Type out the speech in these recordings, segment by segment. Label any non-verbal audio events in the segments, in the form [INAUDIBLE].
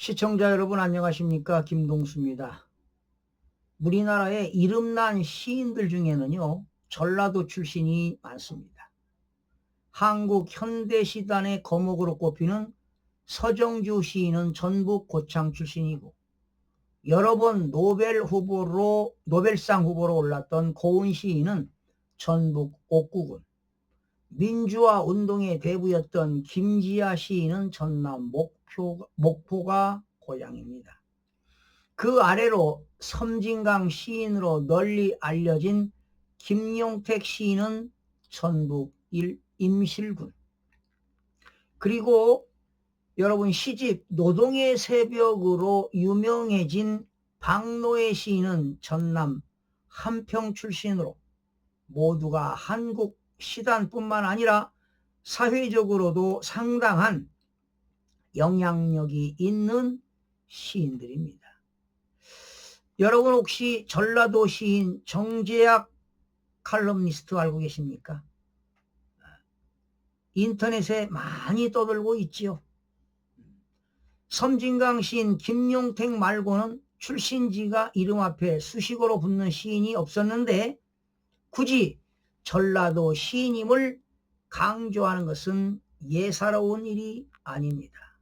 시청자 여러분 안녕하십니까 김동수입니다. 우리나라의 이름난 시인들 중에는요 전라도 출신이 많습니다. 한국 현대시단의 거목으로 꼽히는 서정주 시인은 전북 고창 출신이고 여러 번 노벨 후보로 노벨상 후보로 올랐던 고은 시인은 전북 옥구군 민주화 운동의 대부였던 김지아 시인은 전남 목표, 목포가 고향입니다. 그 아래로 섬진강 시인으로 널리 알려진 김용택 시인은 전북 일, 임실군. 그리고 여러분 시집 노동의 새벽으로 유명해진 박노해 시인은 전남 한평 출신으로 모두가 한국 시단뿐만 아니라 사회적으로도 상당한 영향력이 있는 시인들입니다. 여러분 혹시 전라도 시인 정재학 칼럼니스트 알고 계십니까? 인터넷에 많이 떠들고 있지요. 섬진강 시인 김용택 말고는 출신지가 이름 앞에 수식어로 붙는 시인이 없었는데 굳이 전라도 시인임을 강조하는 것은 예사로운 일이 아닙니다.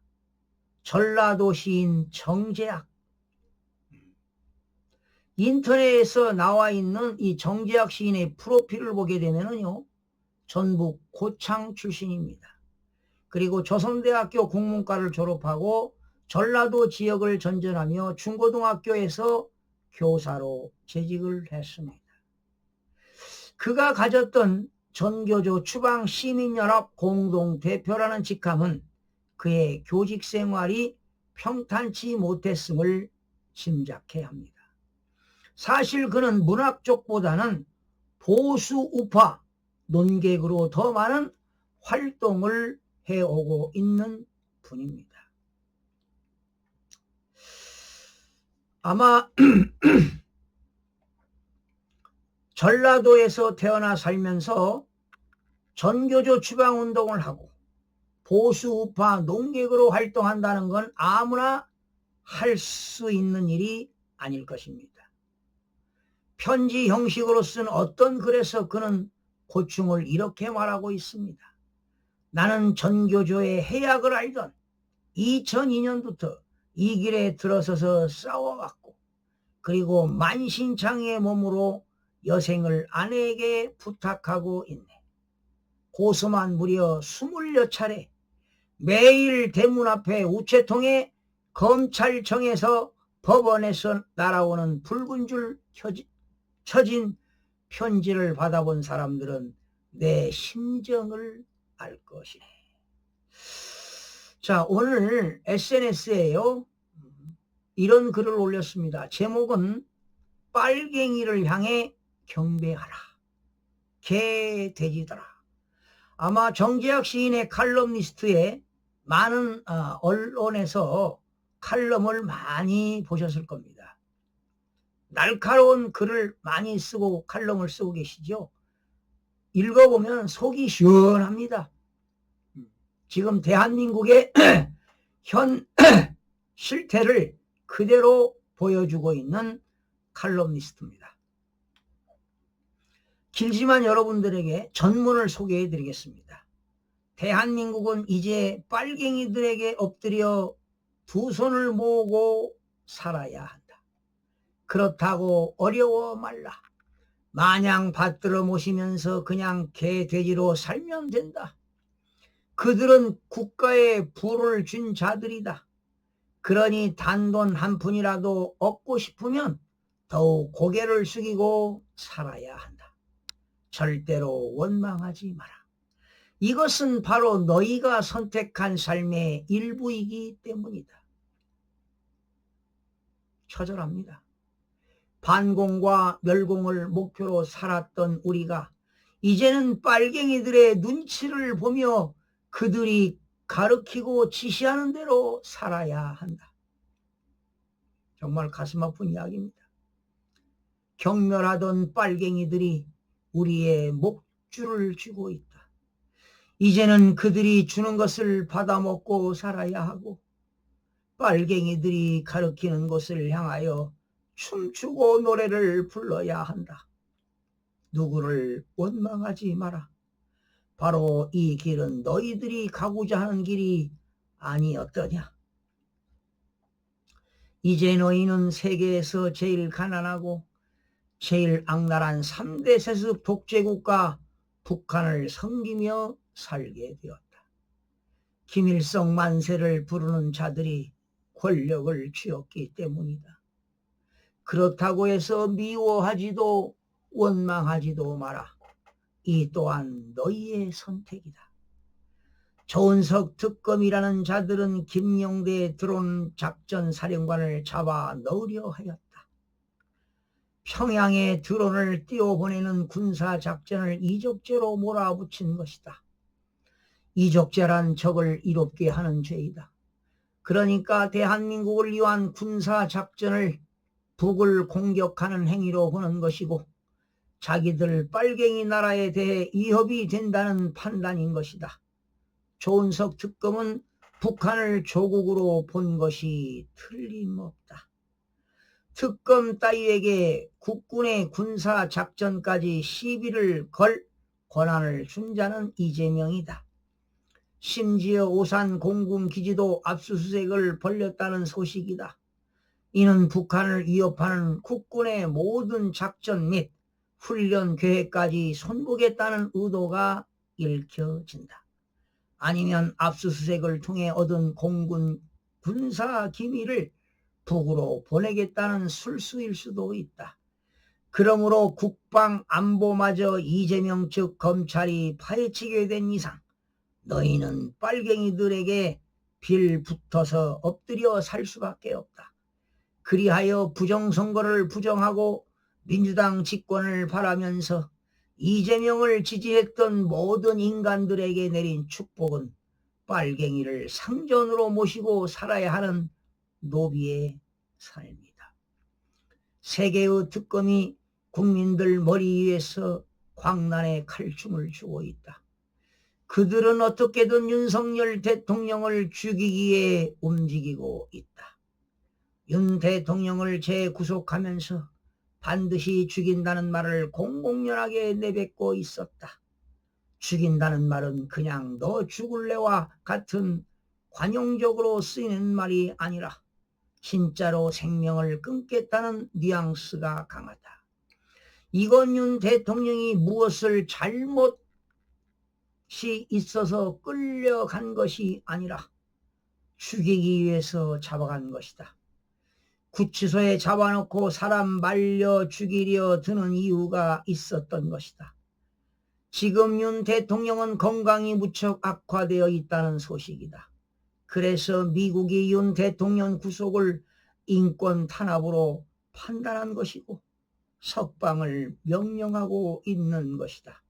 전라도 시인 정재학 인터넷에서 나와 있는 이 정재학 시인의 프로필을 보게 되면요 전북 고창 출신입니다. 그리고 조선대학교 국문과를 졸업하고 전라도 지역을 전전하며 중고등학교에서 교사로 재직을 했습니다. 그가 가졌던 전교조 추방 시민연합 공동대표라는 직함은 그의 교직 생활이 평탄치 못했음을 짐작해야 합니다. 사실 그는 문학 쪽보다는 보수 우파 논객으로 더 많은 활동을 해오고 있는 분입니다. 아마 [CLEARS THROAT] 전라도에서 태어나 살면서 전교조 추방 운동을 하고 보수 우파 농객으로 활동한다는 건 아무나 할 수 있는 일이 아닐 것입니다. 편지 형식으로 쓴 어떤 글에서 그는 고충을 이렇게 말하고 있습니다. 나는 전교조의 해악을 알던 2002년부터 이 길에 들어서서 싸워왔고 그리고 만신창의 몸으로 여생을 아내에게 부탁하고 있네. 고소만 무려 스물여 차례 매일 대문 앞에 우체통에 검찰청에서 법원에서 날아오는 붉은 줄 쳐진 편지를 받아본 사람들은 내 심정을 알 것이네. 자, 오늘 SNS에요. 이런 글을 올렸습니다. 제목은 빨갱이를 향해 경배하라. 개 돼지더라. 아마 정재학 시인의 칼럼니스트에 많은 어, 언론에서 칼럼을 많이 보셨을 겁니다. 날카로운 글을 많이 쓰고 칼럼을 쓰고 계시죠. 읽어보면 속이 시원합니다. 지금 대한민국의 [CLEARS THROAT] 현 [CLEARS THROAT] 실태를 그대로 보여주고 있는 칼럼니스트입니다. 길지만 여러분들에게 전문을 소개해 드리겠습니다. 대한민국은 이제 빨갱이들에게 엎드려 두 손을 모으고 살아야 한다. 그렇다고 어려워 말라. 마냥 받들어 모시면서 그냥 개 돼지로 살면 된다. 그들은 국가에 부를 준 자들이다. 그러니 단돈 한 푼이라도 얻고 싶으면 더욱 고개를 숙이고 살아야 한다. 절대로 원망하지 마라. 이것은 바로 너희가 선택한 삶의 일부이기 때문이다. 처절합니다. 반공과 멸공을 목표로 살았던 우리가 이제는 빨갱이들의 눈치를 보며 그들이 가르키고 지시하는 대로 살아야 한다. 정말 가슴 아픈 이야기입니다. 경멸하던 빨갱이들이 우리의 목줄을 쥐고 있다. 이제는 그들이 주는 것을 받아먹고 살아야 하고 빨갱이들이 가리키는 곳을 향하여 춤추고 노래를 불러야 한다. 누구를 원망하지 마라. 바로 이 길은 너희들이 가고자 하는 길이 아니었더냐. 이제 너희는 세계에서 제일 가난하고 제일 악랄한 3대 세습 독재국가 북한을 섬기며 살게 되었다. 김일성 만세를 부르는 자들이 권력을 쥐었기 때문이다. 그렇다고 해서 미워하지도 원망하지도 마라. 이 또한 너희의 선택이다. 조은석 특검이라는 자들은 김영대에 들어온 작전 사령관을 잡아 넣으려 하였다. 평양에 드론을 띄워보내는 군사 작전을 이적죄로 몰아붙인 것이다. 이적죄란 적을 이롭게 하는 죄이다. 그러니까 대한민국을 위한 군사 작전을 북을 공격하는 행위로 보는 것이고 자기들 빨갱이 나라에 대해 위협이 된다는 판단인 것이다. 조은석 특검은 북한을 조국으로 본 것이 틀림없다. 특검 따위에게 국군의 군사 작전까지 시비를 걸 권한을 준 자는 이재명이다. 심지어 오산 공군 기지도 압수수색을 벌렸다는 소식이다. 이는 북한을 위협하는 국군의 모든 작전 및 훈련 계획까지 손보겠다는 의도가 읽혀진다. 아니면 압수수색을 통해 얻은 공군 군사 기밀을 북으로 보내겠다는 술수일 수도 있다. 그러므로 국방 안보마저 이재명 측 검찰이 파헤치게 된 이상 너희는 빨갱이들에게 빌 붙어서 엎드려 살 수밖에 없다. 그리하여 부정선거를 부정하고 민주당 집권을 바라면서 이재명을 지지했던 모든 인간들에게 내린 축복은 빨갱이를 상전으로 모시고 살아야 하는 노비의 삶이다. 세계의 특검이 국민들 머리 위에서 광란의 칼춤을 추고 있다. 그들은 어떻게든 윤석열 대통령을 죽이기에 움직이고 있다. 윤 대통령을 재구속하면서 반드시 죽인다는 말을 공공연하게 내뱉고 있었다. 죽인다는 말은 그냥 너 죽을래와 같은 관용적으로 쓰이는 말이 아니라 진짜로 생명을 끊겠다는 뉘앙스가 강하다. 이건윤 대통령이 무엇을 잘못이 있어서 끌려간 것이 아니라 죽이기 위해서 잡아간 것이다. 구치소에 잡아놓고 사람 말려 죽이려 드는 이유가 있었던 것이다. 지금 윤 대통령은 건강이 무척 악화되어 있다는 소식이다. 그래서 미국이 윤 대통령 구속을 인권 탄압으로 판단한 것이고 석방을 명령하고 있는 것이다.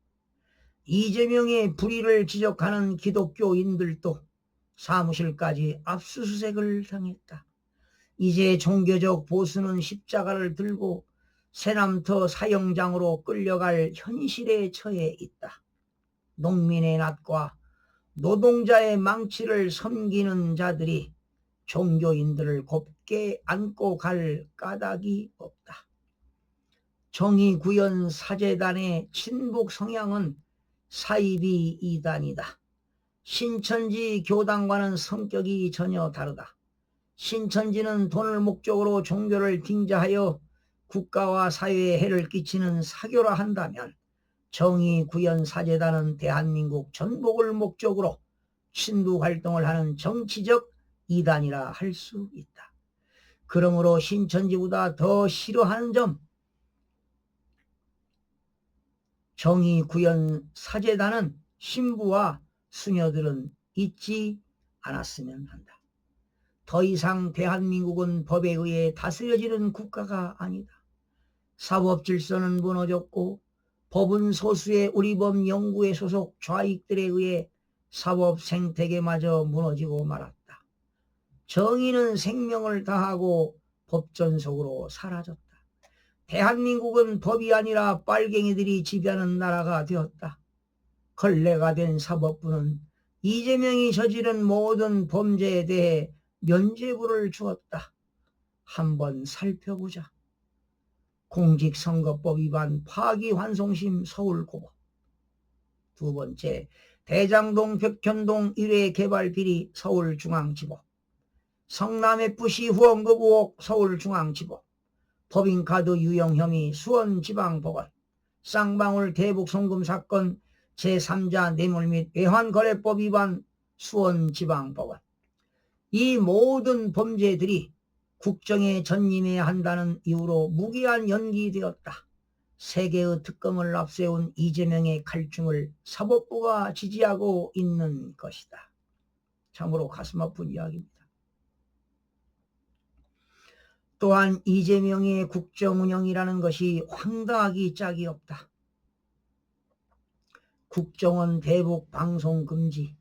이재명의 불의를 지적하는 기독교인들도 사무실까지 압수수색을 당했다. 이제 종교적 보수는 십자가를 들고 세남터 사형장으로 끌려갈 현실에 처해 있다. 농민의 낫과 노동자의 망치를 섬기는 자들이 종교인들을 곱게 안고 갈 까닭이 없다. 정의구현 사재단의 친북 성향은 사이비 이단이다. 신천지 교단과는 성격이 전혀 다르다. 신천지는 돈을 목적으로 종교를 빙자하여 국가와 사회에 해를 끼치는 사교라 한다면 정의구현사재단은 대한민국 전복을 목적으로 신부 활동을 하는 정치적 이단이라 할 수 있다. 그러므로 신천지보다 더 싫어하는 점 정의구현사재단은 신부와 수녀들은 잊지 않았으면 한다. 더 이상 대한민국은 법에 의해 다스려지는 국가가 아니다. 사법 질서는 무너졌고 법은 소수의 우리법 연구에 소속 좌익들에 의해 사법 생태계마저 무너지고 말았다. 정의는 생명을 다하고 법전 속으로 사라졌다. 대한민국은 법이 아니라 빨갱이들이 지배하는 나라가 되었다. 걸레가 된 사법부는 이재명이 저지른 모든 범죄에 대해 면죄부를 주었다. 한번 살펴보자. 공직선거법 위반 파기환송심 서울고법. 두 번째, 대장동 백현동 1회 개발 비리 서울중앙지법. 성남FC 후원급 의혹 서울중앙지법. 법인카드 유용 혐의 수원지방법원. 쌍방울 대북 송금 사건 제3자 뇌물 및 외환거래법 위반 수원지방법원. 이 모든 범죄들이 국정에 전임해야 한다는 이유로 무기한 연기되었다. 세 개의 특검을 앞세운 이재명의 칼춤을 사법부가 지지하고 있는 것이다. 참으로 가슴 아픈 이야기입니다. 또한 이재명의 국정 운영이라는 것이 황당하기 짝이 없다. 국정원 대북 방송 금지,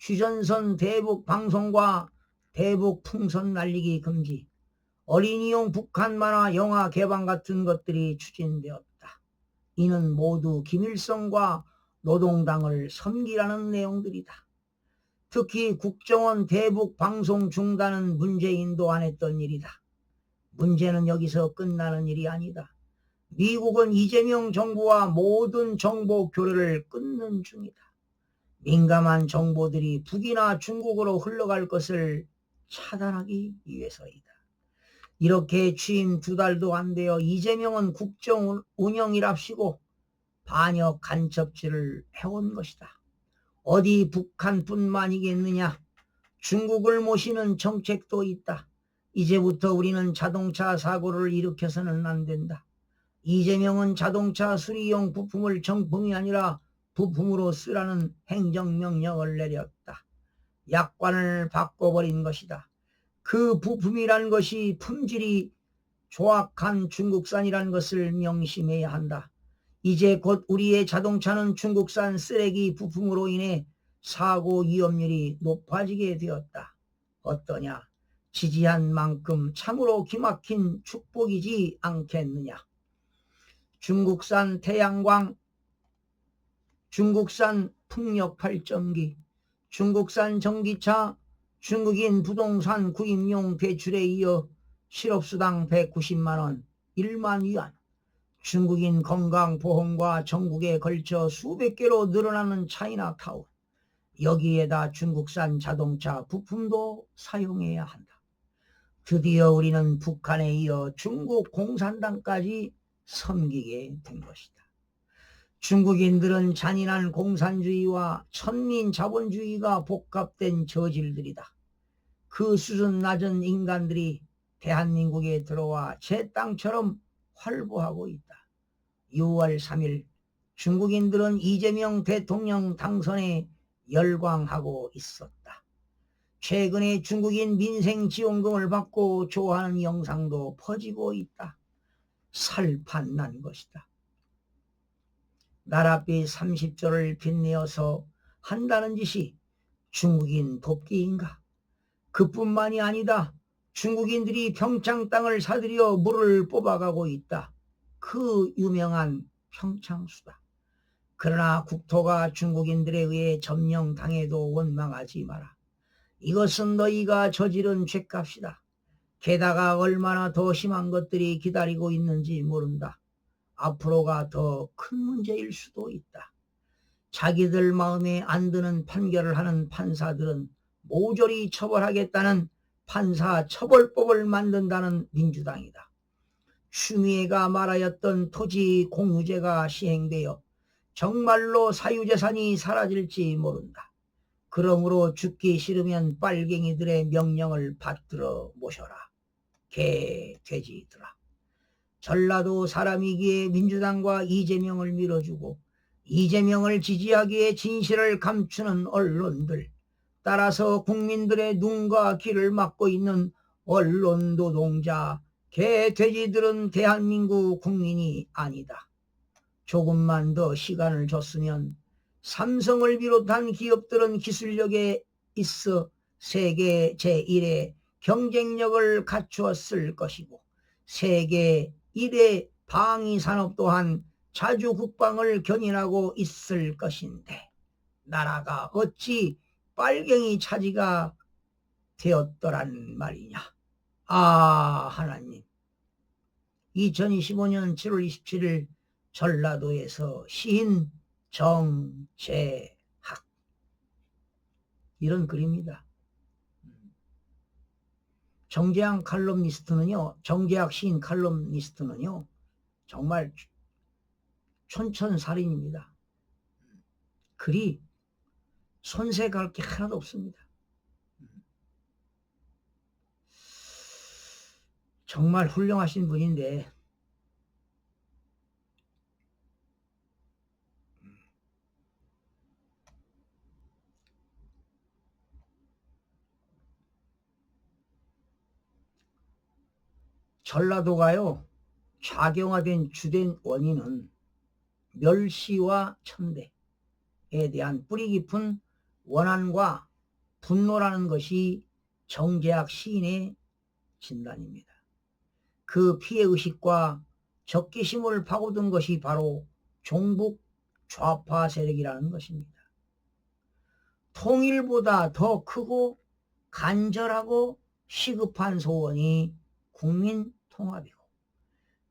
휴전선 대북 방송과 대북 풍선 날리기 금지, 어린이용 북한 만화 영화 개방 같은 것들이 추진되었다. 이는 모두 김일성과 노동당을 섬기라는 내용들이다. 특히 국정원 대북 방송 중단은 문재인도 안 했던 일이다. 문제는 여기서 끝나는 일이 아니다. 미국은 이재명 정부와 모든 정보 교류를 끊는 중이다. 민감한 정보들이 북이나 중국으로 흘러갈 것을 차단하기 위해서이다. 이렇게 취임 두 달도 안 되어 이재명은 국정 운영이랍시고 반역 간첩질을 해온 것이다. 어디 북한뿐만이겠느냐? 중국을 모시는 정책도 있다. 이제부터 우리는 자동차 사고를 일으켜서는 안 된다. 이재명은 자동차 수리용 부품을 정품이 아니라 부품으로 쓰라는 행정명령을 내렸다. 약관을 바꿔버린 것이다. 그 부품이란 것이 품질이 조악한 중국산이란 것을 명심해야 한다. 이제 곧 우리의 자동차는 중국산 쓰레기 부품으로 인해 사고 위험률이 높아지게 되었다. 어떠냐? 지지한 만큼 참으로 기막힌 축복이지 않겠느냐. 중국산 태양광, 중국산 풍력 발전기, 중국산 전기차, 중국인 부동산 구입용 대출에 이어 실업수당 190만원, 1만 위안, 중국인 건강보험과 전국에 걸쳐 수백 개로 늘어나는 차이나타운, 여기에다 중국산 자동차 부품도 사용해야 한다. 드디어 우리는 북한에 이어 중국 공산당까지 섬기게 된 것이다. 중국인들은 잔인한 공산주의와 천민 자본주의가 복합된 저질들이다. 그 수준 낮은 인간들이 대한민국에 들어와 제 땅처럼 활보하고 있다. 6월 3일 중국인들은 이재명 대통령 당선에 열광하고 있었다. 최근에 중국인 민생 지원금을 받고 좋아하는 영상도 퍼지고 있다. 살판 난 것이다. 나라비 30조를 빚내어서 한다는 짓이 중국인 돕기인가? 그뿐만이 아니다. 중국인들이 평창 땅을 사들여 물을 뽑아가고 있다. 그 유명한 평창수다. 그러나 국토가 중국인들에 의해 점령당해도 원망하지 마라. 이것은 너희가 저지른 죄값이다. 게다가 얼마나 더 심한 것들이 기다리고 있는지 모른다. 앞으로가 더 큰 문제일 수도 있다. 자기들 마음에 안 드는 판결을 하는 판사들은 모조리 처벌하겠다는 판사 처벌법을 만든다는 민주당이다. 추미애가 말하였던 토지 공유제가 시행되어 정말로 사유재산이 사라질지 모른다. 그러므로 죽기 싫으면 빨갱이들의 명령을 받들어 모셔라. 개, 돼지들아. 전라도 사람이기에 민주당과 이재명을 밀어주고 이재명을 지지하기에 진실을 감추는 언론들. 따라서 국민들의 눈과 귀를 막고 있는 언론 노동자, 개, 돼지들은 대한민국 국민이 아니다. 조금만 더 시간을 줬으면 삼성을 비롯한 기업들은 기술력에 있어 세계 제1의 경쟁력을 갖추었을 것이고 세계 1의 방위 산업 또한 자주 국방을 견인하고 있을 것인데 나라가 어찌 빨갱이 차지가 되었더란 말이냐. 아, 하나님. 2025년 7월 27일 전라도에서 시인 정재학. 이런 글입니다. 정재학 칼럼니스트는요, 정재학 시인 칼럼니스트는요, 정말 촌천살인입니다. 글이 손색할 게 하나도 없습니다. 정말 훌륭하신 분인데 전라도가요 좌경화된 주된 원인은 멸시와 천대에 대한 뿌리 깊은 원한과 분노라는 것이 정재학 시인의 진단입니다. 그 피해의식과 적개심을 파고든 것이 바로 종북 좌파 세력이라는 것입니다. 통일보다 더 크고 간절하고 시급한 소원이 국민 통합이고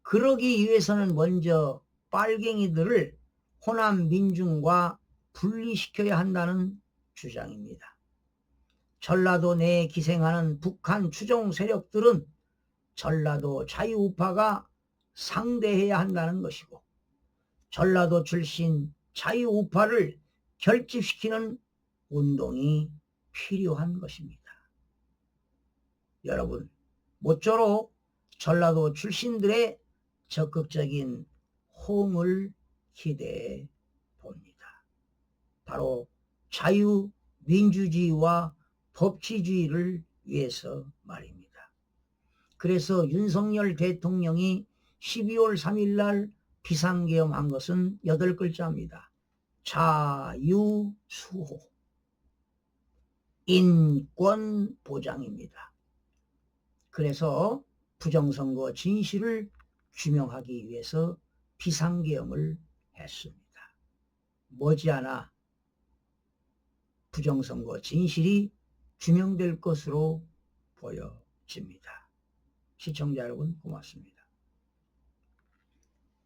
그러기 위해서는 먼저 빨갱이들을 호남 민중과 분리시켜야 한다는 주장입니다. 전라도 내에 기생하는 북한 추종 세력들은 전라도 자유우파가 상대해야 한다는 것이고 전라도 출신 자유우파를 결집시키는 운동이 필요한 것입니다. 여러분 모쪼록 전라도 출신들의 적극적인 호응을 기대해 봅니다. 바로 자유민주주의와 법치주의를 위해서 말입니다. 그래서 윤석열 대통령이 12월 3일 날 비상계엄한 것은 8글자입니다. 자유수호. 인권보장입니다. 그래서 부정선거 진실을 규명하기 위해서 비상계엄을 했습니다. 머지않아 부정선거 진실이 규명될 것으로 보여집니다. 시청자 여러분 고맙습니다.